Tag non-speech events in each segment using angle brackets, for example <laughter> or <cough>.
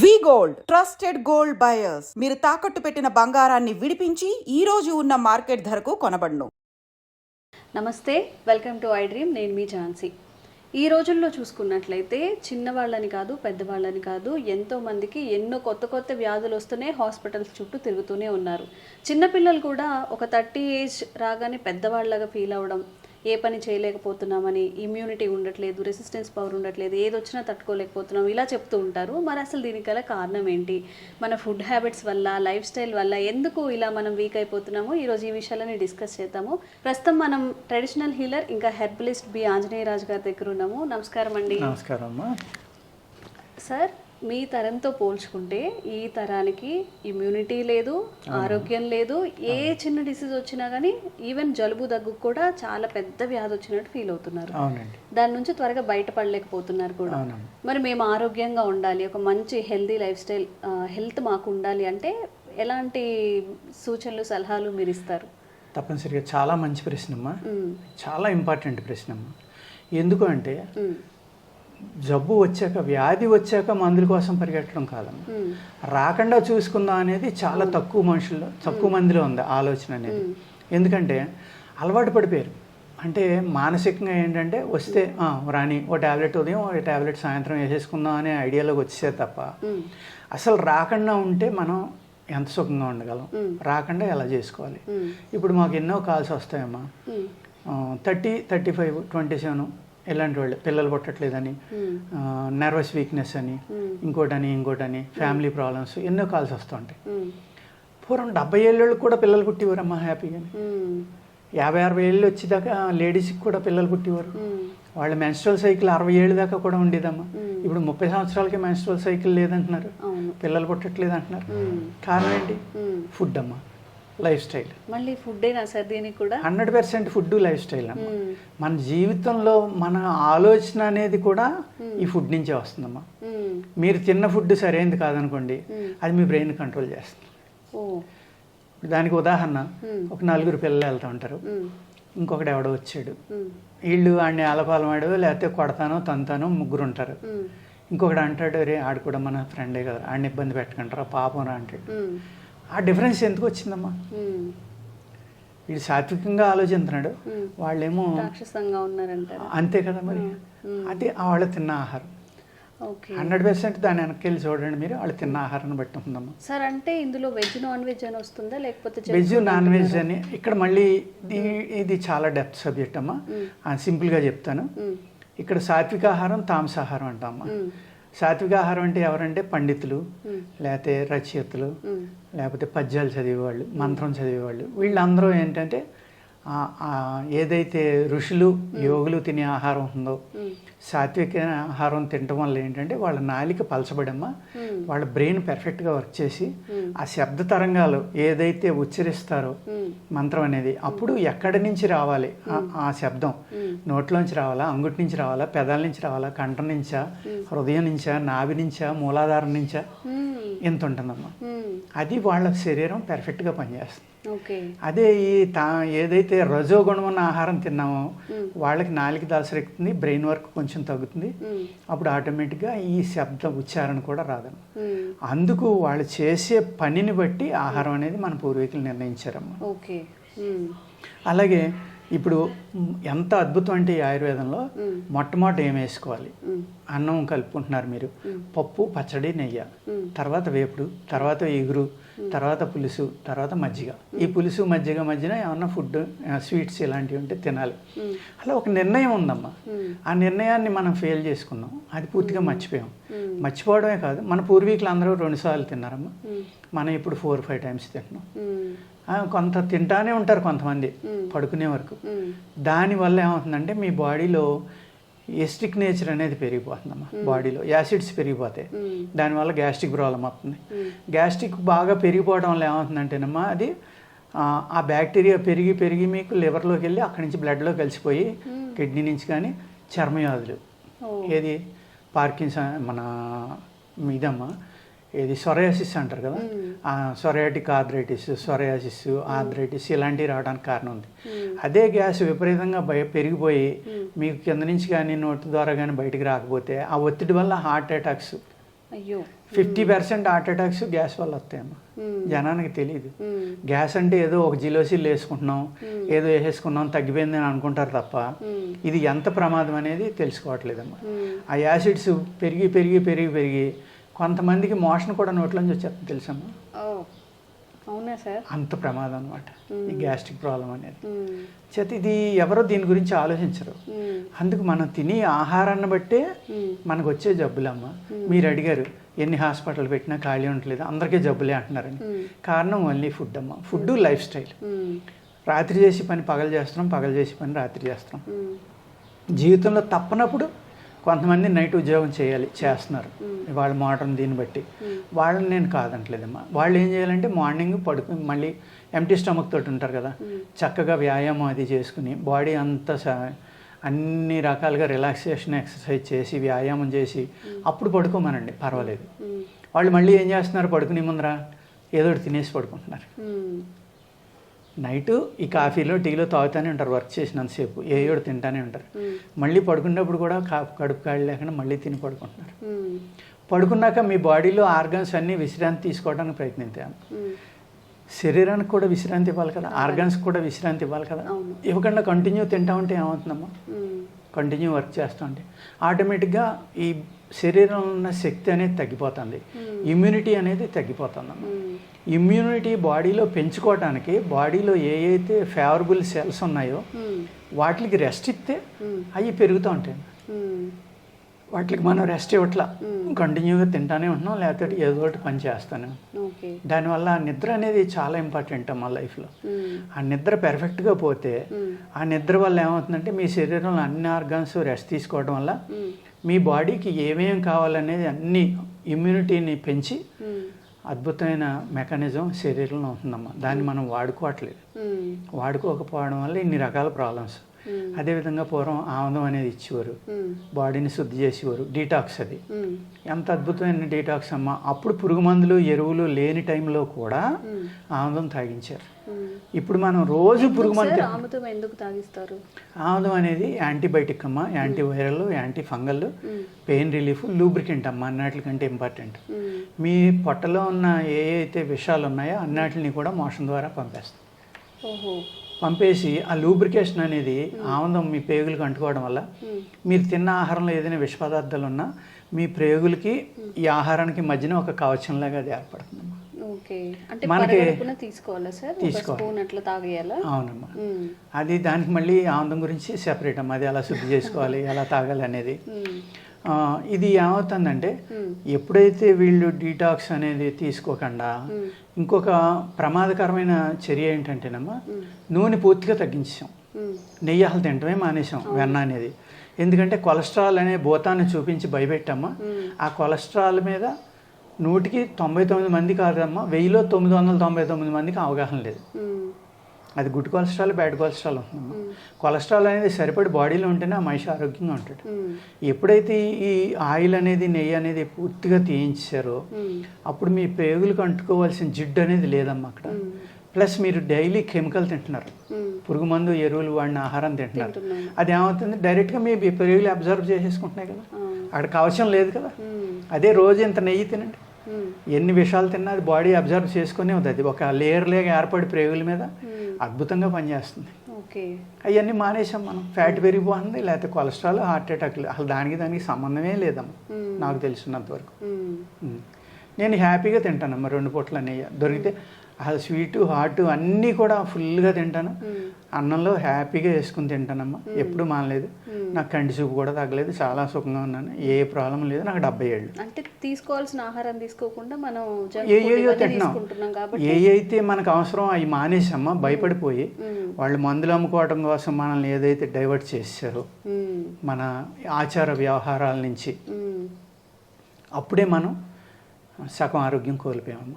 వి gold. Trusted gold buyers. మీరు తాకట్టు పెట్టిన బంగారాన్ని విడిపించి ఈ రోజు ఉన్న మార్కెట్ ధరకు కొనబడను. నమస్తే వెల్కమ్ టు ఐ డ్రీమ్. నేను మీ ఝాన్సీ. ఈ రోజుల్లో చూసుకున్నట్లయితే చిన్నవాళ్ళని కాదు పెద్దవాళ్ళని కాదు ఎంతో మందికి ఎన్నో కొత్త కొత్త వ్యాధులు వస్తూనే హాస్పిటల్స్ చుట్టూ తిరుగుతూనే ఉన్నారు. చిన్నపిల్లలు కూడా ఒక థర్టీ ఏజ్ రాగానే పెద్దవాళ్ళగా ఫీల్ అవ్వడం ఏ పని చేయలేకపోతున్నామని ఇమ్యూనిటీ ఉండట్లేదు రెసిస్టెన్స్ పవర్ ఉండట్లేదు ఏది వచ్చినా తట్టుకోలేకపోతున్నాం ఇలా చెప్తూ ఉంటారు. మరి అసలు దీనికి గల కారణం ఏంటి? మన ఫుడ్ హ్యాబిట్స్ వల్ల లైఫ్ స్టైల్ వల్ల ఎందుకు ఇలా మనం వీక్ అయిపోతున్నామో ఈరోజు ఈ విషయాలని డిస్కస్ చేద్దాము. ప్రస్తుతం మనం ట్రెడిషనల్ హీలర్ ఇంకా హెర్బలిస్ట్ బి ఆంజనేయ రాజు గారి దగ్గర ఉన్నాము. నమస్కారం అండి. నమస్కారం సార్ మీ తరంతో పోల్చుకుంటే ఈ తరానికి ఇమ్యూనిటీ లేదు ఆరోగ్యం లేదు. ఏ చిన్న డిసీజ్ వచ్చినా కానీ ఈవెన్ జలుబు దగ్గు కూడా చాలా పెద్ద వ్యాధి వచ్చినట్టు ఫీల్ అవుతున్నారు. దాని నుంచి త్వరగా బయటపడలేకపోతున్నారు కూడా. మరి మేము ఆరోగ్యంగా ఉండాలి ఒక మంచి హెల్దీ లైఫ్ స్టైల్ హెల్త్ మాకు ఉండాలి అంటే ఎలాంటి సూచనలు సలహాలు మీరు ఇస్తారు? తప్పనిసరిగా చాలా మంచి ప్రశ్న అమ్మా మ్మ్. చాలా ఇంపార్టెంట్ ప్రశ్న అమ్మా ఎందుకు అంటే. జబ్బు వచ్చాక వ్యాధి వచ్చాక మందుల కోసం పరిగెట్టడం కాదమ్మా మ్మ్. రాకుండా చూసుకుందాం అనేది చాలా తక్కువ మనుషుల్లో తక్కువ మందిలో ఉంది ఆలోచన అనేది ఎందుకంటే అలవాటు పడిపోయారు అంటే మానసికంగా ఏంటంటే వస్తే "ఆ, రాని ఓ ట్యాబ్లెట్ ఉదయం ఓ ట్యాబ్లెట్ సాయంత్రం వేసేసుకుందాం అనే ఐడియాలోకి వచ్చేసారు తప్ప. అసలు రాకుండా ఉంటే మనం ఎంత సుఖంగా ఉండగలం. రాకుండా ఎలా చేసుకోవాలి. ఇప్పుడు మాకు ఎన్నో కాల్స్ వస్తాయమ్మా మ్మ్. Thirty thirty five twenty seven ఇలాంటి వాళ్ళు పిల్లలు పుట్టట్లేదని. నర్వస్ వీక్నెస్ అని. ఇంకోటని ఇంకోటని ఫ్యామిలీ ప్రాబ్లమ్స్ ఎన్నో కాల్స్ వస్తుంటాయి. పూర్వం డెబ్బై ఏళ్ళకి కూడా పిల్లలు పుట్టేవారమ్మా హ్యాపీగా. యాభై అరవై ఏళ్ళు వచ్చేదాకా లేడీస్కి కూడా పిల్లలు పుట్టేవారు. వాళ్ళ మెన్స్ట్రల్ సైకిల్ అరవై ఏళ్ళు దాకా కూడా ఉండేదమ్మా మ్మ్. ఇప్పుడు ముప్పై సంవత్సరాలకి మెన్స్ట్రల్ సైకిల్ లేదంటున్నారు పిల్లలు పుట్టట్లేదు అంటున్నారు. కారణం ఏంటి. ఫుడ్ అమ్మా లైఫ్ స్టైల్ మళ్ళీ ఫుడ్డేనా సార్ దీనికి కూడా hundred percent food life style అమ్మా. మన జీవితంలో మన ఆలోచన అనేది కూడా ఈ ఫుడ్ నుంచే వస్తుందమ్మా మ్మ్. మీరు తిన్న ఫుడ్ సరైనది కాదనుకోండి. అది మీ బ్రెయిన్ కంట్రోల్ చేస్తుంది దానికి ఉదాహరణ. ఒక నలుగురు పిల్లలు వెళ్తూ ఉంటారు మ్మ్. ఇంకొకటి ఎవడో వచ్చాడు. వీళ్ళు ఆడిని ఆలపాలమాడు లేకపోతే కొడతానో తంతానో ముగ్గురు ఉంటారు మ్మ్. ఇంకొకటి అంటాడు రే ఆడు కూడా మన ఫ్రెండే కదా ఆడిని ఇబ్బంది పెట్టకంటారా పాపం రా అంటాడు. ఆ డిఫరెన్స్ ఎందుకు వచ్చిందమ్మా? మ్మ్. వీడు సాత్వికంగా ఆలోచిస్తున్నాడు. మ్మ్. వాళ్ళేమో రాక్షసంగా అంతే కదా మరి. అది వాళ్ళు తిన్న ఆహారం. ఓకే. హండ్రెడ్ పర్సెంట్ దాని వెనక్కి చూడండి మీరు వాళ్ళు తిన్న ఆహారాన్ని బట్టి ఉందమ్మా. సార్ అంటే ఇందులో వెజ్ నాన్ వెజ్ అని వస్తుందా? లేకపోతే వెజ్ నాన్ వెజ్? అని ఇక్కడ మళ్ళీ ఇది- ఇది చాలా డెప్త్ సబ్జెక్ట్ అమ్మా. సింపుల్గా చెప్తాను. ఇక్కడ సాత్వికాహారం తామసాహారం అంటామా. మ్మ్. సాత్వికాహారం అంటే ఎవరంటే పండితులు. లేకపోతే రచయితలు. లేకపోతే పద్యాలు చదివేవాళ్ళు మంత్రం చదివేవాళ్ళు వీళ్ళందరూ ఏంటంటే ఏదైతే ఋషులు యోగులు తినే ఆహారం ఉందో. సాత్విక ఆహారం తినటం వల్ల ఏంటంటే వాళ్ళ నాలిక పలచబడమ్మా మ్మ్. వాళ్ళ బ్రెయిన్ పర్ఫెక్ట్గా వర్క్ చేసి. ఆ శబ్ద తరంగాలు ఏదైతే ఉచ్చరిస్తారో. మంత్రం అనేది అప్పుడు ఎక్కడి నుంచి రావాలి ఆ- ఆ శబ్దం. నోట్లోంచి రావాలా? అంగుటి నుంచి రావాలా? పెదాల నుంచి రావాలా? కంఠం నుంచా? హృదయం నుంచా? నాభి నుంచా? మూలాధారం నుంచా? ఎంత ఉంటుందమ్మా మ్మ్. అది వాళ్ళ శరీరం పర్ఫెక్ట్గా పనిచేస్తుంది అదే ఈ తా ఏదైతే రజోగుణం ఉన్న ఆహారం తిన్నామో. వాళ్ళకి నాలుక దలసరెక్కుతుంది బ్రెయిన్ వర్క్ కొంచెం తగ్గుతుంది. అప్పుడు ఆటోమేటిక్గా ఈ శబ్ద ఉచ్చారణ కూడా రాదమ్మా మ్మ్. అందుకు వాళ్ళు చేసే పనిని బట్టి ఆహారం అనేది మన పూర్వీకులు నిర్ణయించారమ్మా. అలాగే ఇప్పుడు ఎంత అద్భుతం అంటే ఈ ఆయుర్వేదంలో. మొట్టమొదటి ఏం వేసుకోవాలి. అన్నం కలుపుకుంటున్నారు మీరు. పప్పు పచ్చడి నెయ్యి. తర్వాత వేపుడు తర్వాత ఎగురు తర్వాత పులుసు తర్వాత మజ్జిగ ఈ పులుసు మజ్జిగ మధ్యన ఏమన్నా ఫుడ్ స్వీట్స్ ఇలాంటివి ఉంటే తినాలి. అలా ఒక నిర్ణయం ఉందమ్మా మ్మ్. ఆ నిర్ణయాన్ని మనం ఫెయిల్ చేసుకున్నాం అది పూర్తిగా మర్చిపోయాం. మర్చిపోవడమే కాదు మన పూర్వీకులు అందరూ రెండుసార్లు తిన్నారమ్మా మ్మ్. మనం ఇప్పుడు ఫోర్ ఫైవ్ టైమ్స్ తింటున్నాం కొంత తింటానే ఉంటారు కొంతమంది. పడుకునే వరకు. దానివల్ల ఏమవుతుందంటే మీ బాడీలో ఎస్టిక్ నేచర్ అనేది పెరిగిపోతుందమ్మా బాడీలో యాసిడ్స్ పెరిగిపోతాయి. దానివల్ల గ్యాస్ట్రిక్ ప్రాబ్లం అవుతుంది. గ్యాస్ట్రిక్ బాగా పెరిగిపోవడం వల్ల ఏమవుతుందంటేనమ్మా అది ఆ, బ్యాక్టీరియా పెరిగి పెరిగి మీకు లివర్లోకి వెళ్ళి అక్కడి నుంచి బ్లడ్లో కలిసిపోయి కిడ్నీ నుంచి కానీ చర్మవ్యాధులు. ఏది పార్కిన్సన్ మన ఇదమ్మా ఏది సొరయాసిస్ అంటారు కదా? ఆ సొరయాటిక్ ఆర్థరైటిస్ సొరయాసిస్ ఆర్థరైటిస్ ఇలాంటివి రావడానికి కారణం ఉంది. అదే గ్యాస్ విపరీతంగా భయ పెరిగిపోయి మీకు కింద నుంచి కానీ నోటి ద్వారా కానీ బయటికి రాకపోతే ఆ ఒత్తిడి వల్ల హార్ట్ అటాక్స్ అయ్యో. Fifty percent heart attacks gas వల్ల వస్తాయమ్మా. మ్మ్. జనానికి తెలియదు. గ్యాస్ అంటే ఏదో ఒక జిలోసిల్ వేసుకుంటున్నాం ఏదో వేసేసుకున్నాం తగ్గిపోయింది అని అనుకుంటారు తప్ప. ఇది ఎంత ప్రమాదం అనేది తెలుసుకోవట్లేదమ్మా. మ్మ్. ఆ యాసిడ్స్ పెరిగి పెరిగి పెరిగి పెరిగి కొంతమందికి మోషన్ కూడా నోట్లోంచి వచ్చేస్తుంది తెలుసమ్మా అవునా సార్? అంత ప్రమాదం అనమాట ఈ గ్యాస్ట్రిక్ ప్రాబ్లం అనేది. చేత ఇది ఎవరో దీని గురించి ఆలోచించరు. అందుకు మనం తినే ఆహారాన్ని బట్టే. మనకు వచ్చే జబ్బులమ్మ మీరు అడిగారు ఎన్ని హాస్పిటల్ పెట్టినా ఖాళీ ఉండట్లేదు అందరికీ జబ్బులే అంటున్నారని. కారణం ఓన్లీ ఫుడ్ అమ్మ. Food life style. రాత్రి చేసి పని పగలు చేస్తున్నాం పగలు చేసి పని రాత్రి చేస్తున్నాం. జీవితంలో తప్పనప్పుడు కొంతమంది నైట్ ఉద్యోగం చేయాలి చేస్తున్నారు. వాళ్ళ మోడర్న్ దీన్ని బట్టి. వాళ్ళని నేను కాదంటలేదమ్మా. వాళ్ళు ఏం చేయాలంటే మార్నింగ్ పడుకుని మళ్ళీ ఎంటీ స్టమక్ తోటి ఉంటారు కదా. చక్కగా వ్యాయామం అది చేసుకుని బాడీ అంతా అన్ని రకాలుగా రిలాక్సేషన్ ఎక్సర్సైజ్ చేసి వ్యాయామం చేసి అప్పుడు పడుకోమనండి. పర్వాలేదు. వాళ్ళు మళ్ళీ ఏం చేస్తున్నారు? పడుకునే ముందర ఏదో తినేసి పడుకుంటున్నారు. నైట్ ఈ కాఫీలో టీలో తాగుతూనే ఉంటారు వర్క్ చేసినంతసేపు ఏ ఏడు తింటానే ఉంటారు. మళ్ళీ పడుకునేటప్పుడు కూడా కా కడుపు కాళ్ళు లేకుండా మళ్ళీ తిని పడుకుంటున్నారు. పడుకున్నాక మీ బాడీలో ఆర్గన్స్ అన్నీ విశ్రాంతి తీసుకోవడానికి ప్రయత్నించాను. శరీరానికి కూడా విశ్రాంతి ఇవ్వాలి కదా ఆర్గన్స్ కూడా విశ్రాంతి ఇవ్వాలి కదా. ఇవ్వకుండా కంటిన్యూ తింటా ఉంటే ఏమవుతుందమ్మా మ్మ్. కంటిన్యూ వర్క్ చేస్తూ ఉంటే ఆటోమేటిక్గా ఈ శరీరంలో ఉన్న శక్తి అనేది తగ్గిపోతుంది ఇమ్యూనిటీ అనేది తగ్గిపోతుందమ్మా మ్మ్. ఇమ్యూనిటీ బాడీలో పెంచుకోవడానికి బాడీలో ఏ అయితే ఫేవరబుల్ సెల్స్ ఉన్నాయో మ్మ్. వాటికి రెస్ట్ ఇస్తే. అవి పెరుగుతూ ఉంటాయి. వాటికి మనం రెస్ట్ ఇవ్వట్లా కంటిన్యూగా తింటానే ఉంటున్నాం లేకపోతే ఏదో ఒకటి పని చేస్తాను దానివల్ల ఆ నిద్ర అనేది చాలా ఇంపార్టెంట్ మా లైఫ్లో. ఆ నిద్ర పెర్ఫెక్ట్గా పోతే. ఆ నిద్ర వల్ల ఏమవుతుందంటే మీ శరీరంలో అన్ని ఆర్గాన్స్ రెస్ట్ తీసుకోవడం వల్ల. మీ బాడీకి ఏమేం కావాలనేది అన్ని ఇమ్యూనిటీని పెంచి. అద్భుతమైన మెకానిజం శరీరంలో ఉంటుందమ్మా దాన్ని మనం వాడుకోవట్లేదు. వాడుకోకపోవడం వల్ల ఇన్ని రకాల ప్రాబ్లమ్స్. అదేవిధంగా పూర్వం ఆముదం అనేది ఇచ్చేవారు. బాడీని శుద్ధి చేసేవారు డీటాక్స్ అది. ఎంత అద్భుతమైన డీటాక్స్ అమ్మా అప్పుడు పురుగు మందులు ఎరువులు లేని టైంలో కూడా. ఆముదం తాగించారు. ఇప్పుడు మనం రోజు పురుగు మందు ఆముదం ఎందుకు తాగిస్తారు ఆముదం అనేది యాంటీబయాటిక్ అమ్మా anti viral anti fungal. Pain relief lubricant అమ్మా అన్నిటికంటే ఇంపార్టెంట్ మ్మ్. మీ పొట్టలో ఉన్న ఏ అయితే విషాలు ఉన్నాయో అన్నిటిని కూడా మోషన్ ద్వారా పంపేస్తాం ఓహో పంపేసి ఆ లూబ్రికేషన్ అనేది ఆనందం మీ పేగులకు అంటుకోవడం వల్ల మ్మ్. మీరు తిన్న ఆహారంలో ఏదైనా విష పదార్థాలు ఉన్నా మీ ప్రేగులకి ఈ ఆహారానికి మధ్యన ఒక కవచంలాగా అది అంటే మనకి- అవునమ్మా. మ్మ్. అది దానికి మళ్ళీ ఆనందం గురించి సెపరేట్ అమ్మా. అది ఎలా శుద్ధి <laughs> చేసుకోవాలి ఎలా తాగాలి అనేది. ఇది ఏమవుతుందంటే. ఎప్పుడైతే వీళ్ళు డీటాక్స్ అనేది తీసుకోకుండా. ఇంకొక ప్రమాదకరమైన చర్య ఏంటంటేనమ్మా నూనె పూర్తిగా తగ్గించాం. నెయ్యి అసలు తింటమే మానేసాం వెన్న అనేది ఎందుకంటే కొలెస్ట్రాల్ అనే భూతాన్ని చూపించి భయపెట్టమ్మా మ్మ్. ఆ కొలెస్ట్రాల్ మీద నూటికి తొంభై తొమ్మిది మంది కాదమ్మా వెయ్యిలో తొమ్మిది వందల తొంభై తొమ్మిది మందికి అవగాహన లేదు. అది గుడ్ కొలెస్ట్రాల్ బ్యాడ్ కొలెస్ట్రాల్ ఉంటుందమ్మా కొలెస్ట్రాల్ అనేది సరిపడి బాడీలో ఉంటేనే ఆ మనిషి ఆరోగ్యంగా ఉంటాడు. ఎప్పుడైతే ఈ ఆయిల్ అనేది నెయ్యి అనేది పూర్తిగా తీయించారో. అప్పుడు మీ పేగులకు అంటుకోవాల్సిన జిడ్డు అనేది లేదమ్మా అక్కడ ప్లస్ మీరు డైలీ కెమికల్ తింటున్నారు. పురుగు మందు ఎరువులు వాడిన ఆహారం తింటున్నారు. అది ఏమవుతుంది డైరెక్ట్గా మీ పెరుగులు అబ్జర్వ్ చేసేసుకుంటున్నాయి కదా. అక్కడ కవచం లేదు కదా. అదే రోజు ఇంత నెయ్యి తినండి. ఎన్ని విషయాలు తిన్నా అది బాడీ అబ్జర్వ్ చేసుకునే ఉంది అది. ఒక లేయర్ లేక ఏర్పడి ప్రేగుల మీద మ్మ్. అద్భుతంగా పనిచేస్తుంది. ఓకే. అవన్నీ మానేసాం మనం. ఫ్యాట్ పెరిగిపోతుంది లేకపోతే కొలెస్ట్రాల్ హార్ట్ అటాక్లు. అసలు దానికి దానికి సంబంధమే లేదమ్మా. మ్మ్. నాకు తెలిసినంత వరకు. నేను హ్యాపీగా తింటానమ్మా రెండు పూట్ల నెయ్యి దొరికితే అసలు స్వీటు హాట్ అన్నీ కూడా ఫుల్గా తింటాను. అన్నంలో హ్యాపీగా వేసుకుని తింటానమ్మా ఎప్పుడు మానలేదు. నాకు కంటి చూపు కూడా తగ్గలేదు చాలా సుఖంగా ఉన్నాను ఏ ప్రాబ్లం లేదు నాకు డెబ్బై ఏళ్ళు అంటే తీసుకోవాల్సిన ఆహారం తీసుకోకుండా మనం ఏయో తింటున్నాం ఏ అయితే మనకు అవసరం అవి మానేసమ్మా భయపడిపోయి. వాళ్ళు మందులు అమ్ముకోవడం కోసం మనల్ని ఏదైతే డైవర్ట్ చేశారో. మన ఆచార వ్యవహారాల నుంచి. అప్పుడే మనం సగం ఆరోగ్యం కోల్పోయాము.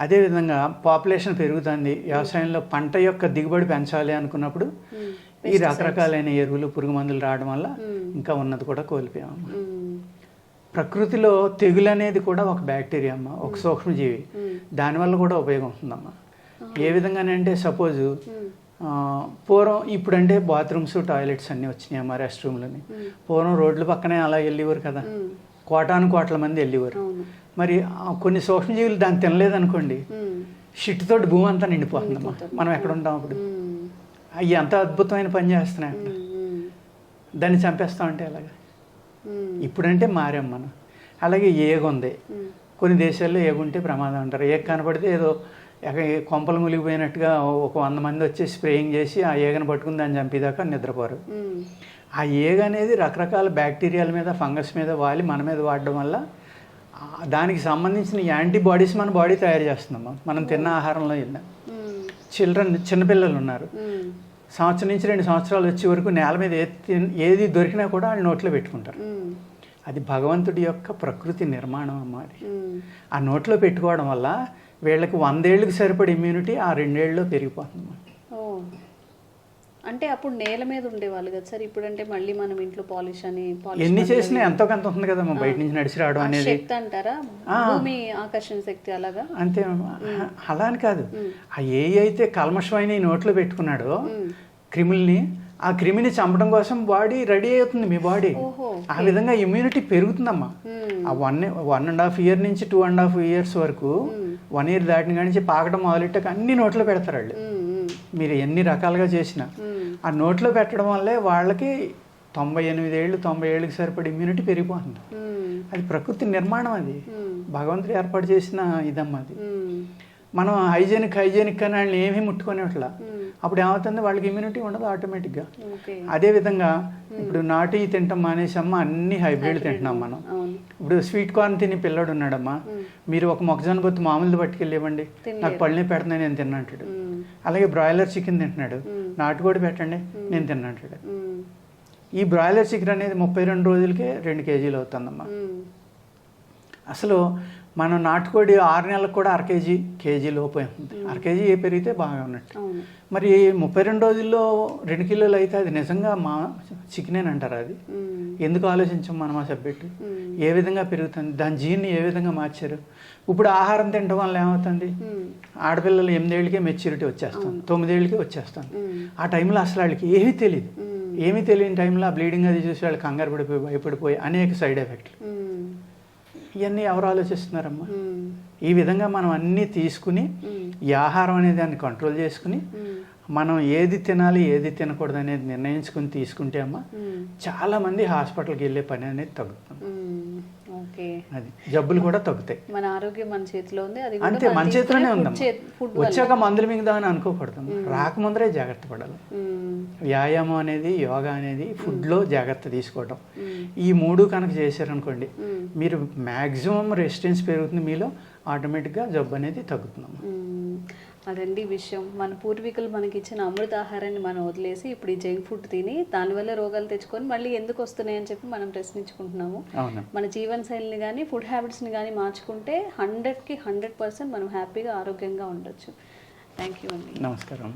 అదేవిధంగా పాపులేషన్ పెరుగుతుంది వ్యవసాయంలో పంట యొక్క దిగుబడి పెంచాలి అనుకున్నప్పుడు. ఈ రకరకాలైన ఎరువులు పురుగు మందులు రావడం వల్ల. ఇంకా ఉన్నది కూడా కోల్పోయాము. ప్రకృతిలో తెగులు అనేది కూడా ఒక బ్యాక్టీరియా అమ్మ ఒక సూక్ష్మజీవి. దానివల్ల కూడా ఉపయోగం ఉంటుందమ్మా ఏ విధంగానంటే సపోజు. పూర్వం ఇప్పుడంటే బాత్రూమ్స్ టాయిలెట్స్ అన్నీ వచ్చినాయి అమ్మా రెస్ట్ రూమ్లని. పూర్వం రోడ్ల పక్కనే అలా వెళ్ళేవారు కదా. కోటాను కోట్ల మంది వెళ్ళేవారు. మరి కొన్ని సూక్ష్మజీవులు దాన్ని తినలేదనుకోండి తోటి భూమి అంతా నిండిపోతుందమ్మా మనం ఎక్కడ ఉంటాం అప్పుడు? అవి ఎంత అద్భుతమైన పని చేస్తున్నాయి అక్కడ దాన్ని చంపేస్తామంటే ఎలాగ? ఉమ్, ఇప్పుడంటే మారాం మనం. అలాగే ఏగ ఉంది. ఉమ్, కొన్ని దేశాల్లో ఏగుంటే ప్రమాదం అంటారు. ఏగ కనపడితే ఏదో ఎక- కొంపలు మునిగిపోయినట్టుగా ఒక వంద మంది వచ్చి స్ప్రేయింగ్ చేసి ఆ ఏగను పట్టుకుని దాన్ని చంపేదాకా నిద్రపోరు. ఆ ఏగ అనేది రకరకాల బ్యాక్టీరియాల మీద ఫంగస్ మీద వాలి మన మీద వాడడం వల్ల దానికి సంబంధించిన యాంటీబాడీస్ మన బాడీ తయారు చేస్తుందమ్మా. మనం తిన్న ఆహారంలో ఉమ్, చిల్డ్రన్ చిన్నపిల్లలు ఉన్నారు. సంవత్సరం నుంచి రెండు సంవత్సరాలు వచ్చే వరకు నేల మీద ఏది దొరికినా కూడా వాళ్ళు నోట్లో పెట్టుకుంటారు. అది భగవంతుడి యొక్క ప్రకృతి నిర్మాణం అమ్మా అది. ఆ నోట్లో పెట్టుకోవడం వల్ల వీళ్ళకి వందేళ్ళకి సరిపడే ఇమ్యూనిటీ ఆ రెండేళ్ళలో పెరిగిపోతుంది అంటే అప్పుడు నేల మీద ఉండేవాళ్ళు కదా సార్. ఇప్పుడంటే మళ్ళీ మనం ఇంట్లో పాలిష్ అని ఎన్ని చేసినా ఎంతో కొంత ఉంది కదమ్మా బయట నుంచి నడిచి రావడం అనేది. శక్తి అంటారా. భూమి ఆకర్షణ శక్తి అలాగా? అంతే అలా అని కాదు. ఆ ఏ అయితే కల్మషమైన ఈ నోట్లో పెట్టుకున్నాడో క్రిముల్ని ఆ క్రిమిని చంపడం కోసం బాడీ రెడీ అవుతుంది మీ బాడీ. ఆ విధంగా ఇమ్యూనిటీ పెరుగుతుందమ్మా. ఆ one one and half year నుంచి టూ అండ్ హాఫ్ ఇయర్స్ వరకు వన్ ఇయర్ దాటిన నుంచి పాకడం మొదలెట్టాక అన్ని నోట్లో పెడతారు వాళ్ళు. మీరు ఎన్ని రకాలుగా చేసినా. ఆ నోట్లో పెట్టడం వల్లే వాళ్ళకి తొంభై ఎనిమిది ఏళ్ళు తొంభై ఏళ్ళకి సరిపడే ఇమ్యూనిటీ పెరిగిపోతుంది. అది ప్రకృతి నిర్మాణం అది. భగవంతుడు ఏర్పాటు చేసిన ఇదమ్మా అది. మనం హైజీనిక్ హైజీనిక్ అని వాళ్ళని ఏమీ ముట్టుకునేట్లా అప్పుడు ఏమవుతుంది? వాళ్ళకి ఇమ్యూనిటీ ఉండదు ఆటోమేటిక్గా అదేవిధంగా ఇప్పుడు నాటి తింటాం మానేసమ్మా అన్ని హైబ్రిడ్ తింటున్నాం మనం. ఇప్పుడు స్వీట్ కార్న్ తిని పిల్లడు ఉన్నాడమ్మా. మీరు ఒక మొక్కజొన్న పొత్తు మామూలు పట్టుకెళ్ళి ఇవ్వండి. నాకు పళ్ళని పెడుతున్నాయి నేను తిన్నంటాడు. ఉమ్, అలాగే బ్రాయిలర్ చికెన్ తింటున్నాడు. నాటుకోడి పెట్టండి నేను తిన్నంటాడు ఉమ్, ఈ బ్రాయిలర్ చికెన్ అనేది ముప్పై రెండు రోజులకే రెండు కేజీలు అవుతుందమ్మా. అసలు మనం నాటుకోడి ఆరు నెలలకు కూడా అర కేజీ కేజీ లోపు ఉంది. అర కేజీ ఏ పెరిగితే బాగా ఉన్నట్టు. మరి ముప్పై రెండు రోజుల్లో రెండు కిలోలు అయితే అది నిజంగా మా చికెన్ అంటారు అది. ఎందుకు ఆలోచించాం మనం ఆ సబ్జెక్ట్? ఏ విధంగా పెరుగుతుంది? దాని జీన్ని ఏ విధంగా మార్చారు? ఇప్పుడు ఆహారం తినడం వల్ల ఏమవుతుంది? ఆడపిల్లలు ఎనిమిదేళ్ళకే మెచ్యూరిటీ వచ్చేస్తాం తొమ్మిదేళ్ళకే వచ్చేస్తాం ఉమ్, ఆ టైంలో అసలు వాళ్ళకి ఏమీ తెలియదు ఏమీ తెలియని టైంలో ఆ బ్లీడింగ్ అది చూసి వాళ్ళు కంగారు పడిపోయి భయపడిపోయి అనేక సైడ్ ఎఫెక్ట్లు. ఇవన్నీ ఎవరు ఆలోచిస్తున్నారమ్మా? ఈ విధంగా మనం అన్నీ తీసుకుని ఈ ఆహారం అనేది దాన్ని కంట్రోల్ చేసుకుని మనం ఏది తినాలి ఏది తినకూడదు అనేది నిర్ణయించుకుని తీసుకుంటే అమ్మా చాలామంది హాస్పిటల్కి వెళ్ళే పని అనేది తగ్గుతుంది. ఓకే. అది జబ్బులు కూడా తగ్గుతాయి. మన ఆరోగ్యం మన చేతిలో ఉంది అది అంతే మనం చేతిలోనే వల్ల. వచ్చాక మందుల మిగతా అని అనుకోకూడదు రాకముందరే జాగ్రత్త పడాలి. వ్యాయామం అనేది యోగా అనేది ఫుడ్లో జాగ్రత్త తీసుకోవడం ఈ మూడు కనుక చేశారనుకోండి మీరు మ్యాక్సిమం రెసిస్టెన్స్ పెరుగుతుంది మీలో ఆటోమేటిక్గా జబ్బు అనేది తగ్గుతుందమ్మా. ఉమ్, అదండి విషయం. మన పూర్వీకులు మనకి ఇచ్చిన అమృత ఆహారాన్ని మనం వదిలేసి ఇప్పుడు ఈ జంక్ ఫుడ్ తిని దానివల్ల రోగాలు తెచ్చుకొని మళ్ళీ ఎందుకు వస్తున్నాయి అని చెప్పి మనం ప్రశ్నించుకుంటున్నాము. మన జీవన శైలిని కానీ ఫుడ్ హ్యాబిట్స్ని కానీ మార్చుకుంటే హండ్రెడ్కి హండ్రెడ్ పర్సెంట్ మనం హ్యాపీగా ఆరోగ్యంగా ఉండొచ్చు. థ్యాంక్ యూ అండి. నమస్కారం